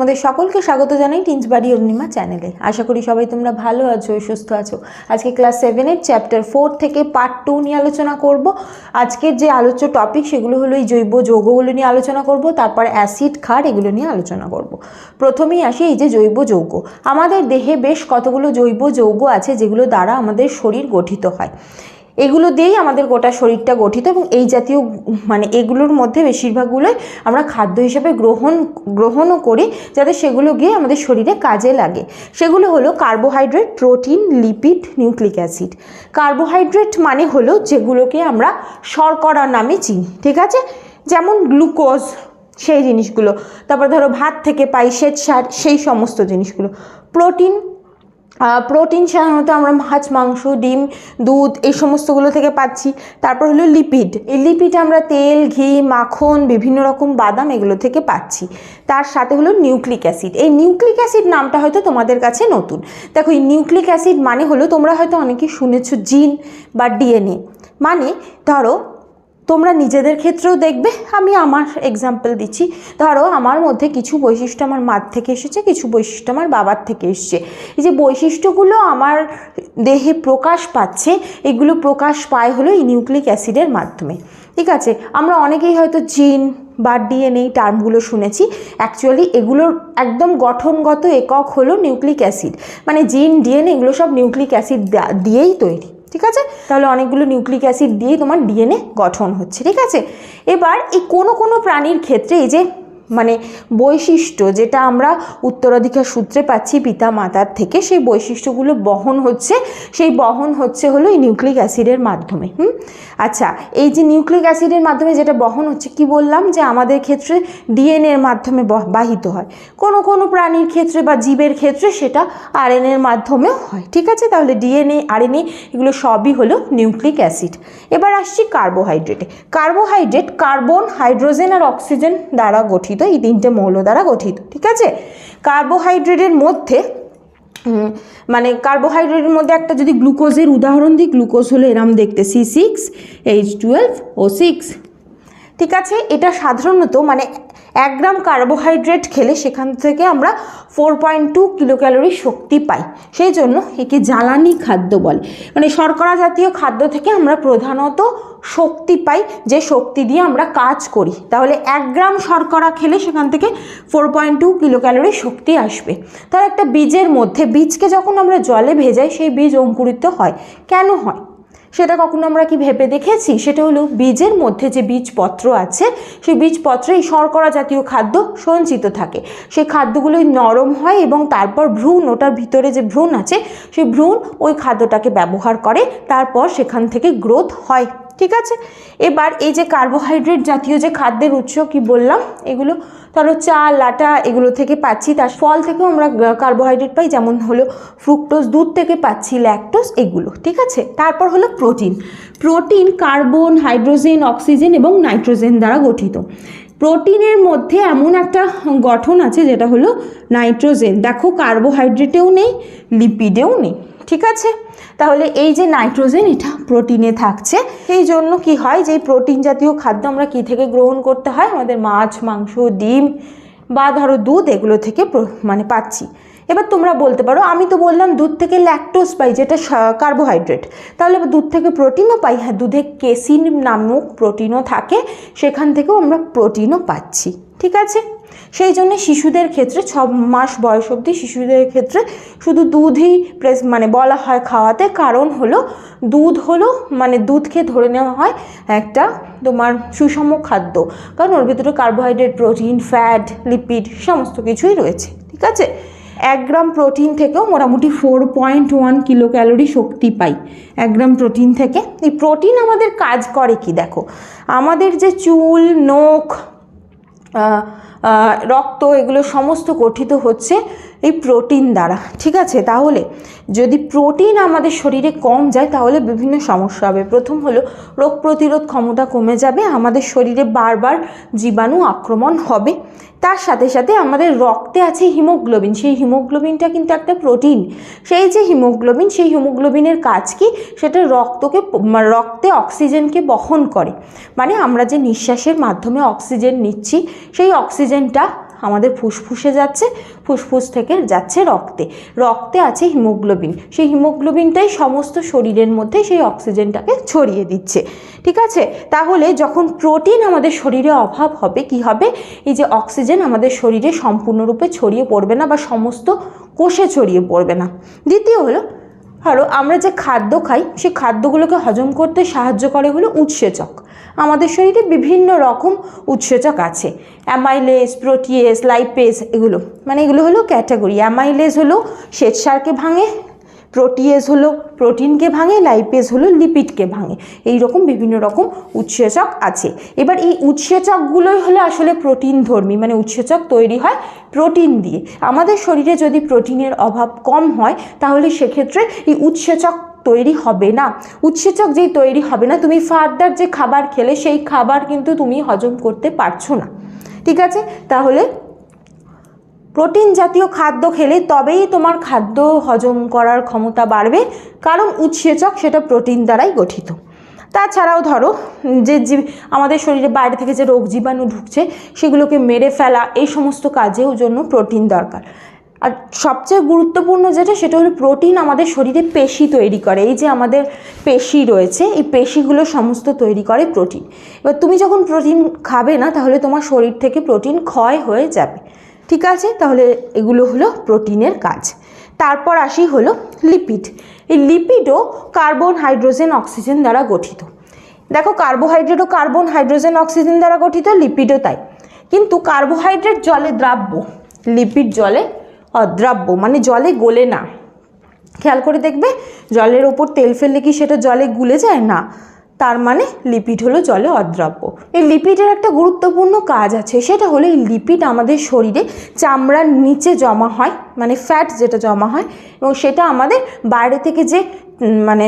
তোমাদের সকলকে স্বাগত জানাই টিন্সবাড়ি অরুণিমা চ্যানেলে আশা করি সবাই তোমরা ভালো আছো, সুস্থ আছো। আজকে ক্লাস সেভেনের চ্যাপ্টার ফোর থেকে পার্ট টু নিয়ে আলোচনা করব। আজকের যে আলোচ্য টপিক সেগুলো হলো এই জৈব যৌগগুলো নিয়ে আলোচনা করব, তারপর অ্যাসিড ক্ষার এগুলো নিয়ে আলোচনা করব। প্রথমেই আসি এই যে জৈব যৌগ। আমাদের দেহে বেশ কতগুলো জৈব যৌগ আছে যেগুলো দ্বারা আমাদের শরীর গঠিত হয়। এগুলো দিয়েই আমাদের গোটা শরীরটা গঠিত এবং এই জাতীয় মানে এগুলোর মধ্যে বেশিরভাগগুলোই আমরা খাদ্য হিসেবে গ্রহণ, গ্রহণও করি যাতে সেগুলো গিয়ে আমাদের শরীরে কাজে লাগে। সেগুলো হলো carbohydrate protein lipid nucleic acid carbohydrate মানে হলো যেগুলোকে আমরা শর্করা নামে চিনি, ঠিক আছে? যেমন গ্লুকোজ সেই জিনিসগুলো। তারপর ধরো ভাত থেকে পাই শ্বেত সার সেই সমস্ত জিনিসগুলো। প্রোটিন প্রোটিন সাধারণত আমরা মাছ, মাংস, ডিম, দুধ এই সমস্তগুলো থেকে পাচ্ছি। তারপর হলো লিপিড এই লিপিড আমরা তেল, ঘি, মাখন, বিভিন্ন রকম বাদাম এগুলো থেকে পাচ্ছি। তার সাথে হলো নিউক্লিক অ্যাসিড এই নিউক্লিক অ্যাসিড নামটা হয়তো তোমাদের কাছে নতুন। দেখো, এই নিউক্লিক অ্যাসিড মানে হলো তোমরা হয়তো অনেকে শুনেছো জিন বা ডিএনএ মানে ধরো তোমরা নিজেদের ক্ষেত্রেও দেখবে, আমি আমার এক্সাম্পল দিচ্ছি। ধরো, আমার মধ্যে কিছু বৈশিষ্ট্য আমার মার থেকে এসেছে, কিছু বৈশিষ্ট্য আমার বাবার থেকে এসছে। এই যে বৈশিষ্ট্যগুলো আমার দেহে প্রকাশ পাচ্ছে, এগুলো প্রকাশ পায় হলো এই নিউক্লিক অ্যাসিডের মাধ্যমে। ঠিক আছে? আমরা অনেকেই হয়তো জিন বা ডিএনএ টার্মগুলো শুনেছি। অ্যাকচুয়ালি এগুলোর একদম গঠনগত একক হলো নিউক্লিক অ্যাসিড মানে জিন ডিএনএ এগুলো সব নিউক্লিক অ্যাসিড দিয়েই তৈরি। ঠিক আছে? তাহলে অনেকগুলো নিউক্লিক অ্যাসিড দিয়ে তোমার ডিএনএ গঠন হচ্ছে, ঠিক আছে? এবার এই কোনো কোনো প্রাণীর ক্ষেত্রে এই যে মানে বৈশিষ্ট্য যেটা আমরা উত্তরাধিকার সূত্রে পাচ্ছি পিতা মাতার থেকে, সেই বৈশিষ্ট্যগুলো বহন হচ্ছে, সেই বহন হচ্ছে হলো এই নিউক্লিক অ্যাসিডের মাধ্যমে। হুম? আচ্ছা এই যে নিউক্লিক অ্যাসিডের মাধ্যমে যেটা বহন হচ্ছে, কি বললাম? যে আমাদের ক্ষেত্রে ডিএনএর মাধ্যমে বাহিত হয়। কোনো কোনো প্রাণীর ক্ষেত্রে বা জীবের ক্ষেত্রে সেটা আরএনএর মাধ্যমেও হয়, ঠিক আছে? তাহলে ডিএনএ, আরএনএ এগুলো সবই হলো নিউক্লিক অ্যাসিড। এবার আসছি কার্বোহাইড্রেটে। কার্বোহাইড্রেট কার্বন, হাইড্রোজেন আর অক্সিজেন দ্বারা গঠিত এই তিনটে মৌল দ্বারা গঠিত, ঠিক আছে? কার্বোহাইড্রেটের মধ্যে মানে কার্বোহাইড্রেটের মধ্যে একটা যদি গ্লুকোজের উদাহরণ দিই, গ্লুকোজ হলো এরম দেখতে C six H twelve O six ঠিক আছে, এটা সাধারণত মানে এক গ্রাম কার্বোহাইড্রেট খেলে সেখান থেকে আমরা four point two kilo calorie শক্তি পাই। সেই জন্য একে জ্বালানি খাদ্য বলে। মানে শর্করা জাতীয় খাদ্য থেকে আমরা প্রধানত শক্তি পাই, যে শক্তি দিয়ে আমরা কাজ করি। তাহলে এক গ্রাম শর্করা খেলে সেখান থেকে four point two kilo calorie শক্তি আসবে। তাহলে একটা বীজের মধ্যে বীজকে যখন আমরা জলে ভেজাই, সেই বীজ অঙ্কুরিত হয়। কেন হয়? সেটা কখনো আমরা কি ভেবে দেখেছি? সেটা হলো বীজের মধ্যে যে বীজপত্র আছে, সেই বীজপত্রে এই শর্করা জাতীয় খাদ্য সঞ্চিত থাকে। সেই খাদ্যগুলোই নরম হয় এবং তারপর ভ্রূণ, ওটার ভিতরে যে ভ্রূণ আছে, সেই ভ্রূণ ওই খাদ্যটাকে ব্যবহার করে, তারপর সেখান থেকে গ্রোথ হয়। ঠিক আছে? এবার এই যে কার্বোহাইড্রেট জাতীয় যে খাদ্যের উৎস কি বললাম, এগুলো ধরো চাল আটা এগুলো থেকে পাচ্ছি। তার ফল থেকেও আমরা কার্বোহাইড্রেট পাই। যেমন হলো ফ্রুক্টোজ দুধ থেকে পাচ্ছি ল্যাকটোজ এগুলো, ঠিক আছে? তারপর হলো protein protein carbon hydrogen oxygen এবং নাইট্রোজেন দ্বারা গঠিত। প্রোটিনের মধ্যে এমন একটা গঠন আছে যেটা হলো নাইট্রোজেন দেখো কার্বোহাইড্রেটেও নেই লিপিডেও নেই। ঠিক আছে? তাহলে এই যে নাইট্রোজেন, এটা প্রোটিনে থাকছে। সেই জন্য কি হয় যে প্রোটিন জাতীয় খাদ্য আমরা কি থেকে গ্রহণ করতে হয়? আমাদের মাছ, মাংস, ডিম বা ধরো দুধ, এগুলো থেকে মানে পাচ্ছি। এবার তোমরা বলতে পারো, আমি তো বললাম দুধ থেকে ল্যাকটোজ পাই, যেটা কার্বোহাইড্রেট তাহলে দুধ থেকে প্রোটিনও পাই। হ্যাঁ দুধে কেসিন নামক প্রোটিনও থাকে, সেখান থেকেও আমরা প্রোটিনও পাচ্ছি। ঠিক আছে? সেই জন্য শিশুদের ক্ষেত্রে ছ মাস বয়স অবধি শিশুদের ক্ষেত্রে শুধু দুধই প্রেস মানে বলা হয় খাওয়াতে। কারণ হলো দুধ হলো মানে দুধকে ধরে নেওয়া হয় একটা তোমার সুষম খাদ্য। কারণ ওর ভিতরে কার্বোহাইড্রেট প্রোটিন ফ্যাট লিপিড সমস্ত কিছুই রয়েছে, ঠিক আছে? এক গ্রাম প্রোটিন থেকেও মোটামুটি four point one kilo calorie শক্তি পাই। এক গ্রাম প্রোটিন থেকে। এই প্রোটিন আমাদের কাজ করে কি দেখো? আমাদের যে চুল, নখ রক্ত এগুলো সমস্ত গঠিত হচ্ছে এই প্রোটিন দ্বারা, ঠিক আছে? তাহলে যদি প্রোটিন আমাদের শরীরে কম যায়, তাহলে বিভিন্ন সমস্যা হবে। প্রথম হলো রোগ প্রতিরোধ ক্ষমতা কমে যাবে, আমাদের শরীরে বারবার জীবাণু আক্রমণ হবে। তার সাথে সাথে আমাদের রক্তে আছে হিমোগ্লোবিন। সেই হিমোগ্লোবিনটা কিন্তু একটা প্রোটিন। সেই যে হিমোগ্লোবিন, সেই হিমোগ্লোবিনের কাজ কি? সেটা রক্তকে রক্তে অক্সিজেনকে বহন করে। মানে আমরা যে নিঃশ্বাসের মাধ্যমে অক্সিজেন নিচ্ছি, সেই অক্সিজেনটা আমাদের ফুসফুসে যাচ্ছে, ফুসফুস থেকে যাচ্ছে রক্তে। রক্তে আছে হিমোগ্লোবিন। সেই হিমোগ্লোবিনটাই সমস্ত শরীরের মধ্যে সেই অক্সিজেনটাকে ছড়িয়ে দিচ্ছে। ঠিক আছে? তাহলে যখন প্রোটিন আমাদের শরীরে অভাব হবে, কি হবে? এই যে অক্সিজেন আমাদের শরীরে সম্পূর্ণরূপে ছড়িয়ে পড়বে না বা সমস্ত কোষে ছড়িয়ে পড়বে না। দ্বিতীয় হলো, ধরো আমরা যে খাদ্য খাই, সেই খাদ্যগুলোকে হজম করতে সাহায্য করে হলো উৎসেচক। আমাদের শরীরে বিভিন্ন রকম উৎসেচক আছে। অ্যামাইলেজ প্রোটিয়েস লাইপেজ এগুলো। মানে এগুলো হলো ক্যাটাগরি অ্যামাইলেজ হলো শ্বেতসারকে ভাঙে প্রোটিয়েজ হলো প্রোটিনকে ভাঙে লাইপেজ হলো লিপিডকে ভাঙে। এই রকম বিভিন্ন রকম উৎসেচক আছে। এবার এই উৎসেচকগুলোই হলো আসলে প্রোটিন ধর্মী। মানে উৎসেচক তৈরি হয় প্রোটিন দিয়ে। আমাদের শরীরে যদি প্রোটিনের অভাব কম হয়, তাহলে সেক্ষেত্রে এই উৎসেচক তৈরি হবে না। উৎসেচক যেই তৈরি হবে না, তুমি ফার্দার যে খাবার খেলে, সেই খাবার কিন্তু তুমি হজম করতে পারছ না। ঠিক আছে? তাহলে প্রোটিন জাতীয় খাদ্য খেলে তবেই তোমার খাদ্য হজম করার ক্ষমতা বাড়বে, কারণ উৎসেচক সেটা প্রোটিন দ্বারাই গঠিত। তাছাড়াও ধরো, যে জীব, আমাদের শরীরে বাইরে থেকে যে রোগ জীবাণু ঢুকছে, সেগুলোকে মেরে ফেলা, এই সমস্ত কাজেও জন্য প্রোটিন দরকার। আর সবচেয়ে গুরুত্বপূর্ণ যেটা, সেটা হলো প্রোটিন আমাদের শরীরে পেশি তৈরি করে। এই যে আমাদের পেশি রয়েছে, এই পেশিগুলো সমস্ত তৈরি করে প্রোটিন। এবার তুমি যখন প্রোটিন খাবে না, তাহলে তোমার শরীর থেকে প্রোটিন ক্ষয় হয়ে যাবে। ঠিক আছে? তাহলে এগুলো হলো প্রোটিনের কাজ। তারপর আসি হলো লিপিড এই লিপিডও কার্বন হাইড্রোজেন অক্সিজেন দ্বারা গঠিত। দেখো কার্বোহাইড্রেটও কার্বন হাইড্রোজেন অক্সিজেন দ্বারা গঠিত লিপিডও তাই। কিন্তু কার্বোহাইড্রেট জলে দ্রাব্য লিপিড জলে অদ্রাব্য মানে জলে গলে না। খেয়াল করে দেখবে, জলের ওপর তেল ফেললে কি সেটা জলে গুলে যায়? না। তার মানে লিপিড হলো জলে অদ্রাব্য। এই লিপিডের একটা গুরুত্বপূর্ণ কাজ আছে, সেটা হলো এই লিপিড আমাদের শরীরে চামড়ার নিচে জমা হয় মানে ফ্যাট যেটা জমা হয়, এবং সেটা আমাদের বাইরে থেকে যে মানে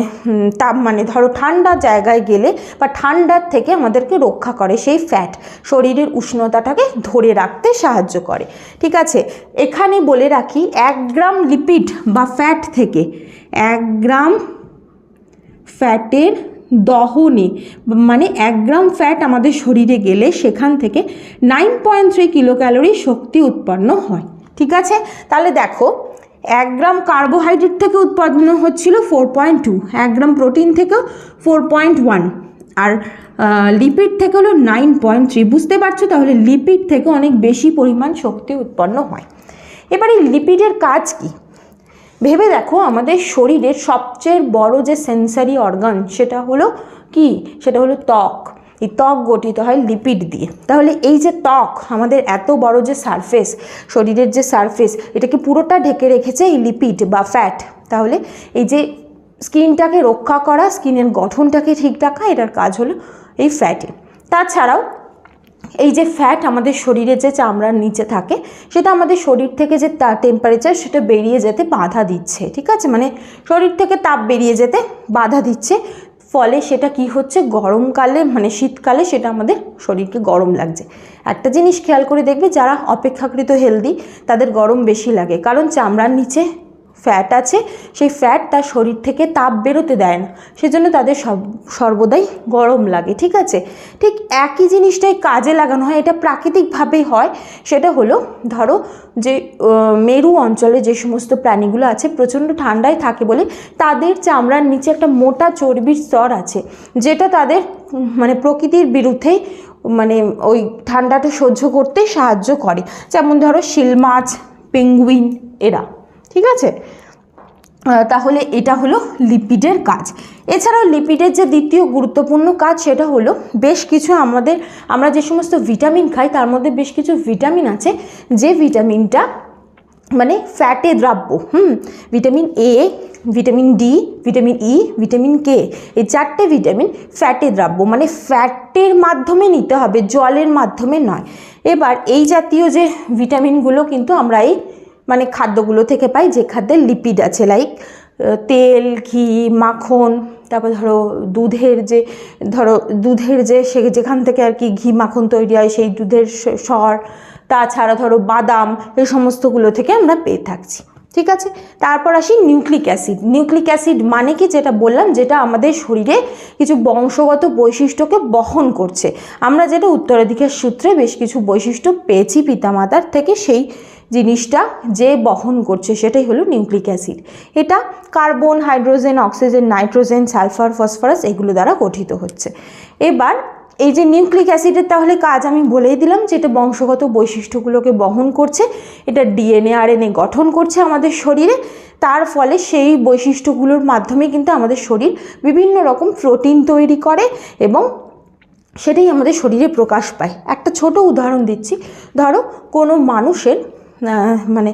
তাপ মানে ধরো ঠান্ডা জায়গায় গেলে বা ঠান্ডার থেকে আমাদেরকে রক্ষা করে সেই ফ্যাট শরীরের উষ্ণতাটাকে ধরে রাখতে সাহায্য করে। ঠিক আছে? এখানে বলে রাখি, এক গ্রাম লিপিড বা ফ্যাট থেকে এক গ্রাম ফ্যাটের দহনে মানে এক গ্রাম ফ্যাট আমাদের শরীরে গেলে সেখান থেকে nine point three kilo calorie শক্তি উৎপন্ন হয়। ঠিক আছে? তাহলে দেখো, এক গ্রাম কার্বোহাইড্রেট থেকে উৎপন্ন হচ্ছিল ফোর পয়েন্ট টু এক গ্রাম প্রোটিন থেকেও ফোর পয়েন্ট ওয়ান আর লিপিড থেকে হলো নাইন পয়েন্ট থ্রি বুঝতে পারছ? তাহলে লিপিড থেকে অনেক বেশি পরিমাণ শক্তি উৎপন্ন হয়। এবার এই লিপিডের কাজ কী? ভেবে দেখো, আমাদের শরীরের সবচেয়ে বড় যে সেন্সারি অর্গান সেটা হলো কি? সেটা হলো ত্বক। এই ত্বক গঠিত হয় লিপিড দিয়ে। তাহলে এই যে ত্বক, আমাদের এত বড় যে সারফেস শরীরের যে সারফেস এটাকে পুরোটা ঢেকে রেখেছে এই লিপিড বা ফ্যাট তাহলে এই যে স্কিনটাকে রক্ষা করা স্কিনের গঠনটাকে ঠিক রাখা, এটার কাজ হলো এই ফ্যাটে তাছাড়াও এই যে ফ্যাট আমাদের শরীরে যে চামড়ার নিচে থাকে, সেটা আমাদের শরীর থেকে যে টেম্পারেচার সেটা বেরিয়ে যেতে বাধা দিচ্ছে, ঠিক আছে? মানে শরীর থেকে তাপ বেরিয়ে যেতে বাধা দিচ্ছে। ফলে সেটা কি হচ্ছে? গরমকালে মানে শীতকালে সেটা আমাদের শরীরকে গরম লাগছে। একটা জিনিস খেয়াল করে দেখবে, যারা অপেক্ষাকৃত হেলদি তাদের গরম বেশি লাগে। কারণ চামড়ার নিচে ফ্যাট আছে, সেই ফ্যাট তার শরীর থেকে তাপ বেরোতে দেয় না। সেজন্য তাদের সব, সর্বদাই গরম লাগে, ঠিক আছে? ঠিক একই জিনিসটাই কাজে লাগানো হয়, এটা প্রাকৃতিকভাবেই হয়, সেটা হলো, ধরো যে মেরু অঞ্চলে যে সমস্ত প্রাণীগুলো আছে, প্রচণ্ড ঠান্ডায় থাকে বলে, তাদের চামড়ার নিচে একটা মোটা চর্বির স্তর আছে, যেটা তাদের মানে প্রকৃতির বিরুদ্ধেই মানে ওই ঠান্ডাটা সহ্য করতে সাহায্য করে। যেমন ধরো শিল মাছ, পেঙ্গুইন, এরা। ঠিক আছে? তাহলে এটা হলো লিপিডের কাজ। এছাড়াও লিপিডের যে দ্বিতীয় গুরুত্বপূর্ণ কাজ সেটা হলো বেশ কিছু আমাদের, আমরা যে সমস্ত ভিটামিন খাই তার মধ্যে বেশ কিছু ভিটামিন আছে, যে ভিটামিনটা মানে ফ্যাটে দ্রাব্য, হুম? Vitamin A vitamin D vitamin E vitamin K এই চারটে ভিটামিন ফ্যাটে দ্রাব্য মানে ফ্যাটের মাধ্যমে নিতে হবে, জলের মাধ্যমে নয়। এবার এই জাতীয় যে ভিটামিনগুলো কিন্তু আমরা এই মানে খাদ্যগুলো থেকে পাই যে খাদ্যের লিপিড আছে লাইক তেল, ঘি, মাখন, তারপর ধরো দুধের যে, ধরো দুধের যে, সে যেখান থেকে আর কি ঘি, মাখন তৈরি হয়, সেই দুধের সর তাছাড়া ধরো বাদাম, এই সমস্তগুলো থেকে আমরা পেয়ে থাকছি, ঠিক আছে? তারপর আসি নিউক্লিক অ্যাসিড নিউক্লিক অ্যাসিড মানে কি যেটা বললাম, যেটা আমাদের শরীরে কিছু বংশগত বৈশিষ্ট্যকে বহন করছে। আমরা যেটা উত্তরাধিকার সূত্রে বেশ কিছু বৈশিষ্ট্য পেয়েছি পিতামাতার থেকে, সেই জিনিসটা যে বহন করছে সেটাই হলো নিউক্লিক অ্যাসিড। এটা carbon, hydrogen, oxygen, nitrogen, sulphur, phosphorus এগুলো দ্বারা গঠিত হচ্ছে। এবার এই যে নিউক্লিক অ্যাসিডের তাহলে কাজ আমি বলেই দিলাম যে এটা বংশগত বৈশিষ্ট্যগুলোকে বহন করছে, এটা ডিএনএ, আরএনএ গঠন করছে আমাদের শরীরে, তার ফলে সেই বৈশিষ্ট্যগুলোর মাধ্যমে কিন্তু আমাদের শরীর বিভিন্ন রকম প্রোটিন তৈরি করে এবং সেটাই আমাদের শরীরে প্রকাশ পায়। একটা ছোট উদাহরণ দিচ্ছি, ধরো কোনো মানুষের মানে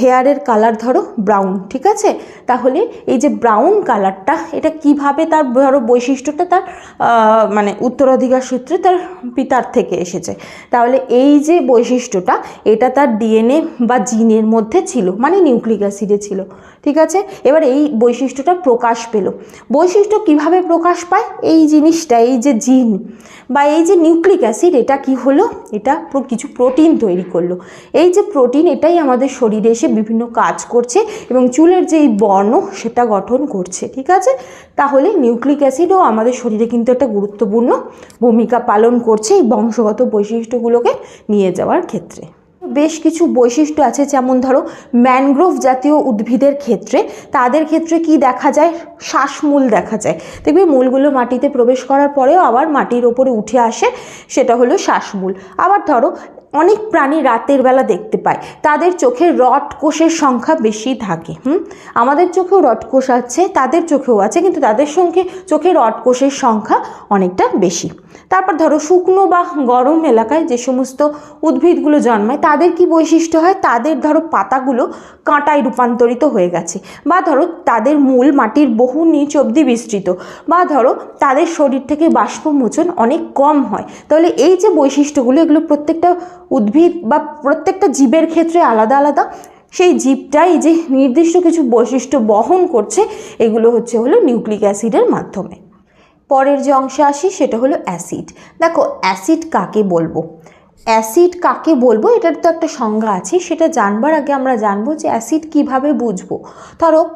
হেয়ারের কালার ধরো ব্রাউন, ঠিক আছে? তাহলে এই যে ব্রাউন কালারটা, এটা কীভাবে তার ধরো বৈশিষ্ট্যটা তার মানে উত্তরাধিকার সূত্রে তার পিতার থেকে এসেছে? তাহলে এই যে বৈশিষ্ট্যটা, এটা তার ডিএনএ বা জিনের মধ্যে ছিল মানে নিউক্লিক অ্যাসিডে ছিল, ঠিক আছে? এবার এই বৈশিষ্ট্যটা প্রকাশ পেল। বৈশিষ্ট্য কীভাবে প্রকাশ পায়? এই জিনিসটা, এই যে জিন বা এই যে নিউক্লিক অ্যাসিড, এটা কি হলো? এটা কিছু প্রোটিন তৈরি করল। এই যে প্রোটিন, এটাই আমাদের শরীরে এসে বিভিন্ন কাজ করছে এবং চুলের যে এই বর্ণ সেটা গঠন করছে, ঠিক আছে? তাহলে নিউক্লিক অ্যাসিডও আমাদের শরীরে কিন্তু একটা গুরুত্বপূর্ণ ভূমিকা পালন করছে এই বংশগত বৈশিষ্ট্যগুলোকে নিয়ে যাওয়ার ক্ষেত্রে। বেশ কিছু বৈশিষ্ট্য আছে, যেমন ধরো ম্যানগ্রোভ জাতীয় উদ্ভিদের ক্ষেত্রে তাদের ক্ষেত্রে কি দেখা যায়? শ্বাসমূল দেখা যায়। দেখবে মূলগুলো মাটিতে প্রবেশ করার পরেও আবার মাটির ওপরে উঠে আসে, সেটা হলো শ্বাসমূল। আবার ধরো অনেক প্রাণী রাতের বেলা দেখতে পায়। তাদের চোখে রড কোষের সংখ্যা বেশি থাকে, হুম? আমাদের চোখেও রড কোষ আছে, তাদের চোখেও আছে, কিন্তু তাদের সঙ্গে চোখে রড কোষের সংখ্যা অনেকটা বেশি। তারপর ধরো শুকনো বা গরম এলাকায় যে সমস্ত উদ্ভিদগুলো জন্মায়, তাদের কি বৈশিষ্ট্য হয়? তাদের ধরো পাতাগুলো কাঁটায় রূপান্তরিত হয়ে গেছে বা ধরো তাদের মূল মাটির বহু নিচ অবধি বিস্তৃত বা ধরো তাদের শরীর থেকে বাষ্পমোচন অনেক কম হয়। তাহলে এই যে বৈশিষ্ট্যগুলো, এগুলো প্রত্যেকটা উদ্ভিদ বা প্রত্যেকটা জীবের ক্ষেত্রে আলাদা আলাদা, সেই জীবটাই যে নির্দিষ্ট কিছু বৈশিষ্ট্য বহন করছে, এগুলো হচ্ছে হলো নিউক্লিক অ্যাসিডের মাধ্যমে। পরের যে অংশে আসি সেটা হলো অ্যাসিড। দেখো, অ্যাসিড কাকে বলব? অ্যাসিড কাকে বলব? এটার তো একটা সংজ্ঞা আছে, সেটা জানবার আগে আমরা জানব যে অ্যাসিড কীভাবে বুঝব। ধরো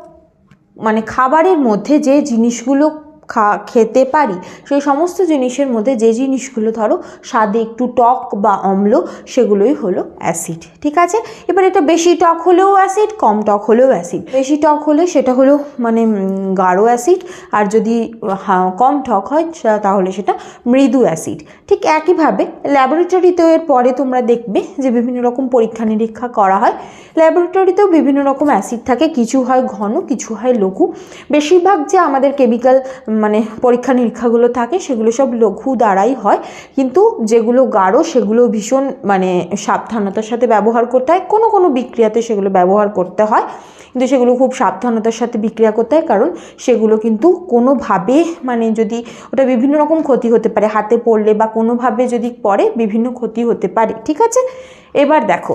মানে খাবারের মধ্যে যে জিনিসগুলো খা, খেতে পারি। সেই সমস্ত জিনিসের মধ্যে যে জিনিসগুলো ধরো, স্বাদে একটু টক বা অম্ল, সেগুলোই হলো অ্যাসিড। ঠিক আছে? এবার এটা বেশি টক হলেও অ্যাসিড, কম টক হলেও অ্যাসিড। বেশি টক হলে সেটা হলো মানে গাঢ় অ্যাসিড, আর যদি কম টক হয় তাহলে সেটা মৃদু অ্যাসিড। ঠিক একইভাবে ল্যাবরেটরিতেও এর পরে তোমরা দেখবে যে বিভিন্ন রকম পরীক্ষা নিরীক্ষা করা হয়। ল্যাবরেটরিতেও বিভিন্ন রকম অ্যাসিড থাকে। কিছু হয় ঘন, কিছু হয় লঘু। বেশিরভাগ যে আমাদের কেমিক্যাল মানে পরীক্ষা নিরীক্ষাগুলো থাকে, সেগুলো সব লঘু দ্বারাই হয়। কিন্তু যেগুলো গাঢ়, সেগুলো ভীষণ মানে সাবধানতার সাথে ব্যবহার করতে হয়। কোনো কোনো বিক্রিয়াতে সেগুলো ব্যবহার করতে হয়। কিন্তু সেগুলো খুব সাবধানতার সাথে বিক্রিয়া করতে হয়। কারণ সেগুলো কিন্তু কোনোভাবে মানে যদি ওটা বিভিন্ন রকম ক্ষতি হতে পারে, হাতে পড়লে বা কোনোভাবে যদি পড়ে, বিভিন্ন ক্ষতি হতে পারে। ঠিক আছে? এবার দেখো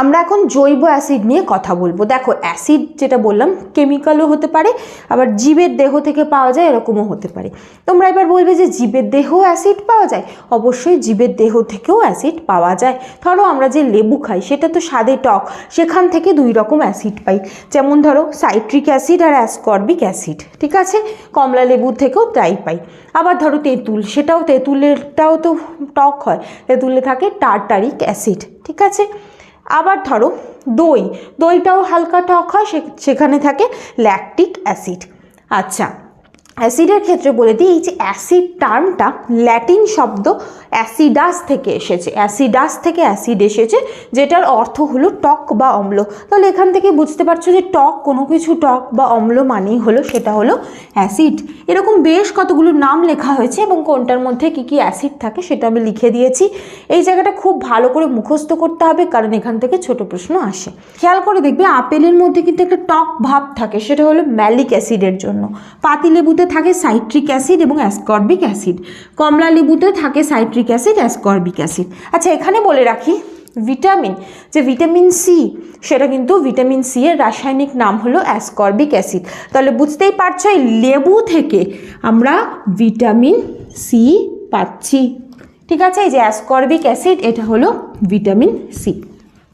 আমরা এখন জৈব অ্যাসিড নিয়ে কথা বলব। দেখো, অ্যাসিড যেটা বললাম, কেমিক্যালও হতে পারে, আবার জীবের দেহ থেকে পাওয়া যায় এরকমও হতে পারে। তোমরা এবার বলবে যে জীবের দেহ অ্যাসিড পাওয়া যায়? অবশ্যই জীবের দেহ থেকেও অ্যাসিড পাওয়া যায়। ধরো, আমরা যে লেবু খাই, সেটা তো স্বাদে টক, সেখান থেকে দুই রকম অ্যাসিড পাই। যেমন ধরো, সাইট্রিক অ্যাসিড আর অ্যাসকর্বিক অ্যাসিড, ঠিক আছে? কমলা লেবু থেকেও তাই পাই। আবার ধরো, তেঁতুল, সেটাও, তেঁতুলেরটাও তো টক হয়, তেঁতুলে থাকে টার্টারিক অ্যাসিড, ঠিক আছে? আবার ধরো দই দইটাও হালকা টক হয় সেখানে থাকে ল্যাকটিক অ্যাসিড আচ্ছা অ্যাসিডের ক্ষেত্রে বলে দিই, এই যে অ্যাসিড টার্মটা ল্যাটিন শব্দ অ্যাসিডাস থেকে এসেছে। অ্যাসিডাস থেকে অ্যাসিড এসেছে, যেটার অর্থ হলো টক বা অম্ল। তাহলে এখান থেকে বুঝতে পারছ যে টক কোনো কিছু টক বা অম্ল মানেই হলো, সেটা হলো অ্যাসিড। এরকম বেশ কতগুলো নাম লেখা হয়েছে এবং কোনটার মধ্যে কি কি অ্যাসিড থাকে সেটা আমি লিখে দিয়েছি। এই জায়গাটা খুব ভালো করে মুখস্থ করতে হবে, কারণ এখান থেকে ছোট প্রশ্ন আসে। খেয়াল করে দেখবে, আপেলের মধ্যে কিন্তু একটা টক ভাব থাকে, সেটা হলো ম্যালিক অ্যাসিডের জন্য। পাতিলেবুতে থাকে সাইট্রিক অ্যাসিড এবং অ্যাসকর্বিক অ্যাসিড। কমলা লেবুতে থাকে সাইট্রিক অ্যাসিড, অ্যাসকর্বিক অ্যাসিড। আচ্ছা এখানে বলে রাখি, ভিটামিন, যে ভিটামিন সি সেটা কিন্তু ভিটামিন সি এর রাসায়নিক নাম হলো অ্যাসকর্বিক অ্যাসিড। তাহলে বুঝতেই পারছ, এই লেবু থেকে আমরা ভিটামিন সি পাচ্ছি। ঠিক আছে, এই যে অ্যাসকর্বিক অ্যাসিড, এটা হলো ভিটামিন সি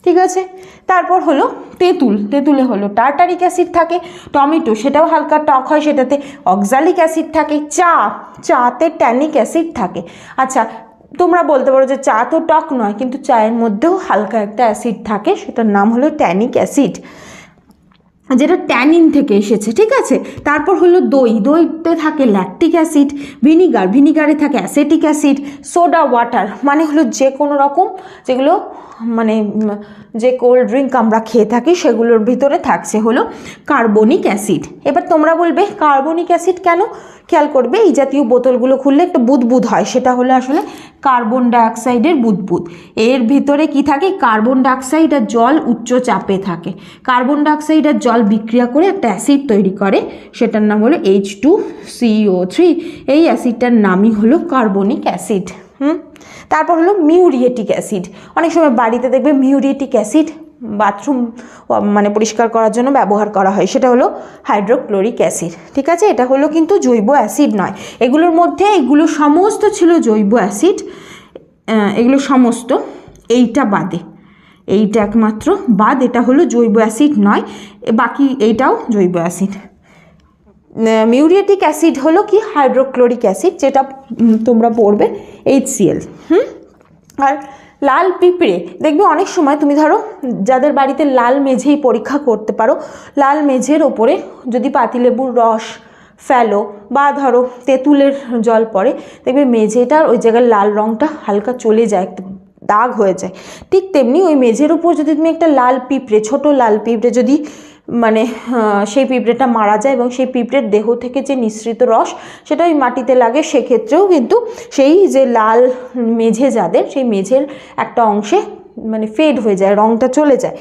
ঠিক আছে? তারপর হলো তেঁতুল। তেঁতুলে হলো টার্টারিক অ্যাসিড থাকে, টমেটো সেটাও হালকা টক হয় সেটাতে, অক্সালিক অ্যাসিড থাকে, চা, চাতে ট্যানিক অ্যাসিড থাকে। আচ্ছা তোমরা বলতে পারো যে চা তো টক নয়, কিন্তু চায়ের মধ্যেও হালকা একটা অ্যাসিড থাকে, সেটার নাম হলো ট্যানিক অ্যাসিড। যেটা ট্যানিন থেকে এসেছে, ঠিক আছে? তারপর হলো দই। দইতে থাকে ল্যাকটিক অ্যাসিড, ভিনিগার। ভিনিগারে থাকে অ্যাসেটিক অ্যাসিড, সোডা ওয়াটার মানে হলো যে কোনো রকম যেগুলো মানে যে কোল্ড ড্রিঙ্ক আমরা খেয়ে থাকি সেগুলোর ভিতরে থাকছে হলো কার্বনিক অ্যাসিড এবার তোমরা বলবে কার্বনিক অ্যাসিড কেন? খেয়াল করবে, এই জাতীয় বোতলগুলো খুললে একটা বুদবুদ হয়, সেটা হলো আসলে কার্বন ডাইঅক্সাইডের বুদবুদ। এর ভিতরে কি থাকে? কার্বন ডাইঅক্সাইড আর জল উচ্চ চাপে থাকে। কার্বন ডাইঅক্সাইড আর জল বিক্রিয়া করে একটা অ্যাসিড তৈরি করে, সেটার নাম হলো এইচ টু সিও থ্রি এই অ্যাসিডটার নামই হলো কার্বনিক অ্যাসিড হুম? তারপর হলো মিউরিয়েটিক অ্যাসিড। অনেক সময় বাড়িতে দেখবে মিউরিয়েটিক অ্যাসিড বাথরুম মানে পরিষ্কার করার জন্য ব্যবহার করা হয়। সেটা হলো হাইড্রোক্লোরিক অ্যাসিড। ঠিক আছে? এটা হলো কিন্তু জৈব অ্যাসিড নয়। এগুলোর মধ্যে এগুলো সমস্ত ছিল জৈব অ্যাসিড। এগুলো সমস্ত এইটা বাদে। এইটা একমাত্র বাদ, এটা হলো জৈব অ্যাসিড নয়। বাকি এইটাও জৈব অ্যাসিড। মিউরিয়েটিক অ্যাসিড হলো কি? হাইড্রোক্লোরিক অ্যাসিড, যেটা তোমরা পড়বে এইচসিএল হুম? আর লাল পিঁপড়ে, দেখবে অনেক সময় তুমি ধরো, যাদের বাড়িতে লাল মেঝেই পরীক্ষা করতে পারো, লাল মেঝের ওপরে যদি পাতিলেবুর রস ফেলো বা ধরো তেঁতুলের জল পড়ে, দেখবে মেঝেটার ওই জায়গায় লাল রঙটা হালকা চলে যায় একটা দাগ হয়ে যায়। ঠিক তেমনি ওই মেঝের উপর যদি তুমি একটা লাল পিঁপড়ে, ছোট লাল পিঁপড়ে যদি মানে সেই পিঁপড়েটা মারা যায় এবং সেই পিঁপড়ের দেহ থেকে যে নিঃসৃত রস সেটা ওই মাটিতে লাগে, সেক্ষেত্রেও কিন্তু সেই যে লাল মেঝে যাদের, সেই মেঝের একটা অংশে মানে ফেড হয়ে যায় রঙটা চলে যায়।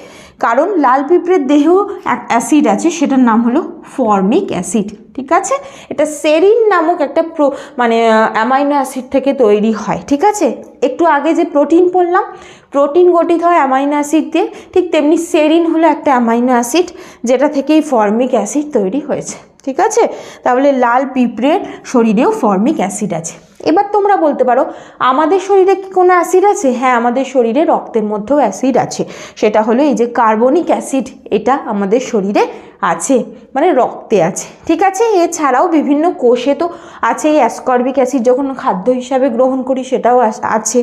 কারণ লাল পিঁপড়ের দেহেও এক অ্যাসিড আছে, সেটার নাম হলো ফর্মিক অ্যাসিড ঠিক আছে? এটা সেরিন নামক একটা প্রো মানে অ্যামাইনো অ্যাসিড থেকে তৈরি হয়, ঠিক আছে? একটু আগে যে প্রোটিন পড়লাম প্রোটিন গঠিত হয় অ্যামাইনো অ্যাসিড দিয়ে। ঠিক তেমনি সেরিন হলো একটা অ্যামাইনো অ্যাসিড, যেটা থেকেই ফর্মিক অ্যাসিড তৈরি হয়েছে। ঠিক আছে? তাহলে লাল পিঁপড়ের শরীরেও ফর্মিক অ্যাসিড আছে। এবার তোমরা বলতে পারো, আমাদের শরীরে কি কোনো অ্যাসিড আছে? হ্যাঁ আমাদের শরীরে রক্তের মধ্যেও অ্যাসিড আছে। সেটা হলো এই যে কার্বনিক অ্যাসিড, এটা আমাদের শরীরে আছে মানে রক্তে আছে। ঠিক আছে? এছাড়াও বিভিন্ন কোষে তো আছে এই অ্যাসকর্বিক অ্যাসিড, যখন খাদ্য হিসাবে গ্রহণ করি সেটাও আছে।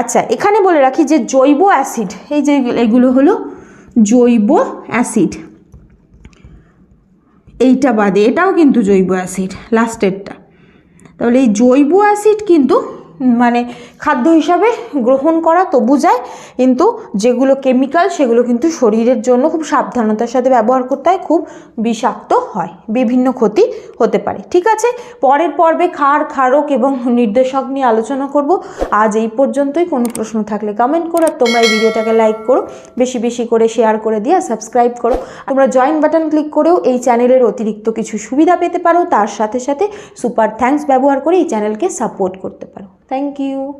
আচ্ছা এখানে বলে রাখি যে জৈব অ্যাসিড, এই যে এগুলো হলো জৈব অ্যাসিড। এইটা বাদে, এটাও কিন্তু জৈব অ্যাসিড, লাস্টেরটা। তাহলে এই জৈব অ্যাসিড কিন্তু মানে খাদ্য হিসাবে গ্রহণ করা তবু যায়, কিন্তু যেগুলো কেমিক্যাল সেগুলো কিন্তু শরীরের জন্য খুব সাবধানতার সাথে ব্যবহার করতে হয়, খুব বিষাক্ত হয়, বিভিন্ন ক্ষতি হতে পারে। ঠিক আছে? পরের পর্বে খার খারক এবং নির্দেশক নিয়ে আলোচনা করব। আজ এই পর্যন্তই। কোনো প্রশ্ন থাকলে কমেন্ট করো আর তোমরা এই ভিডিওটাকে লাইক করো। বেশি বেশি করে শেয়ার করে দিয়ে সাবস্ক্রাইব করো। তোমরা জয়েন বাটন ক্লিক করেও এই চ্যানেলের অতিরিক্ত কিছু সুবিধা পেতে পারো। তার সাথে সাথে সুপার থ্যাঙ্কস ব্যবহার করে এই চ্যানেলকে সাপোর্ট করতে পারো। Thank you.